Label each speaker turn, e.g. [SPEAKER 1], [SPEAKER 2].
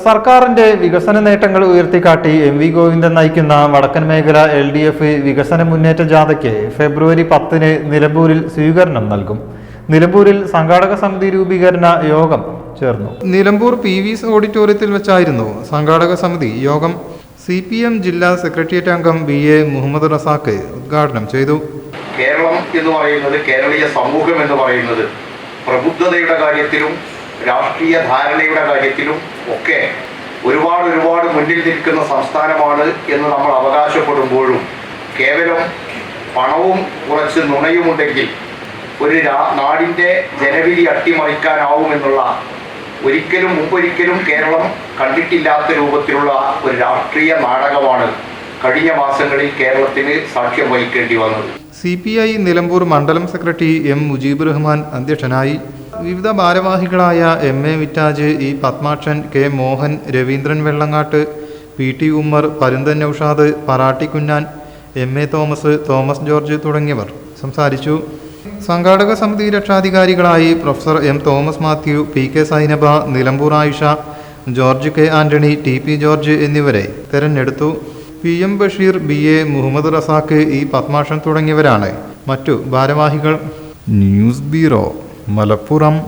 [SPEAKER 1] സർക്കാരിന്റെ വികസന നേട്ടങ്ങൾ ഉയർത്തിക്കാട്ടി എം വി ഗോവിന്ദൻ നയിക്കുന്ന വടക്കൻ മേഖല എൽ ഡി എഫ് വികസന മുന്നേറ്റ ജാഥയ്ക്ക് ഫെബ്രുവരി പത്തിന് നിലമ്പൂരിൽ സ്വീകരണം നൽകും. നിലമ്പൂരിൽ സംഘാടക സമിതി രൂപീകരണ യോഗം ചേർന്നു. നിലമ്പൂർ പി വി ഓഡിറ്റോറിയത്തിൽ വെച്ചായിരുന്നു സംഘാടക സമിതി യോഗം. സി പി എം ജില്ലാ സെക്രട്ടേറിയറ്റ് അംഗം ബി എ മുഹമ്മദ് റസാഖ് ഉദ്ഘാടനം ചെയ്തു.
[SPEAKER 2] കേരളം എന്ന് പറയുന്നത് കേരളീയ സമൂഹം എന്ന് പറയുന്നത് പ്രബുദ്ധതയുടെ കാര്യത്തിലും രാഷ്ട്രീയ ധാരണയുടെ കാര്യത്തിലും ഒക്കെ ഒരുപാട് ഒരുപാട് മുന്നിൽ നിൽക്കുന്ന സംസ്ഥാനമാണ് എന്ന് നമ്മൾ അവകാശപ്പെടുമ്പോഴും കേവലം പണവും കുറച്ച് നുണയുമുണ്ടെങ്കിൽ ഒരു നാടിന്റെ ജനവിധി അട്ടിമറിക്കാനാവുമെന്നുള്ള ഒരിക്കലും മുമ്പൊരിക്കലും കേരളം കണ്ടിട്ടില്ലാത്ത രൂപത്തിലുള്ള ഒരു രാഷ്ട്രീയ നാടകമാണ് കഴിഞ്ഞ മാസങ്ങളിൽ കേരളത്തിന് സാക്ഷ്യം വഹിക്കേണ്ടി വന്നത്.
[SPEAKER 1] സി പി ഐ നിലമ്പൂർ മണ്ഡലം സെക്രട്ടറി എം മുജീബ് റഹ്മാൻ അധ്യക്ഷനായി വിവിധ ഭാരവാഹികളായ M A വിറ്റാജ് E Padmakshan K Mohan Raveendran Vellangattu P T Ummer Parunthan Noushad Kunjan M A Thomas Thomas George തുടങ്ങിയവർ സംസാരിച്ചു. സംഘാടക സമിതി രക്ഷാധികാരികളായി professor M Thomas Mathew P K Sainaba Nilambur Ayisha George K Antony T P George എന്നിവരെ തെരഞ്ഞെടുത്തു. P M Basheer B A Muhammad Razak E Padmashan തുടങ്ങിയവരാണ്. മറ്റു ഭാരവാഹികൾ? News bureau. Malappuram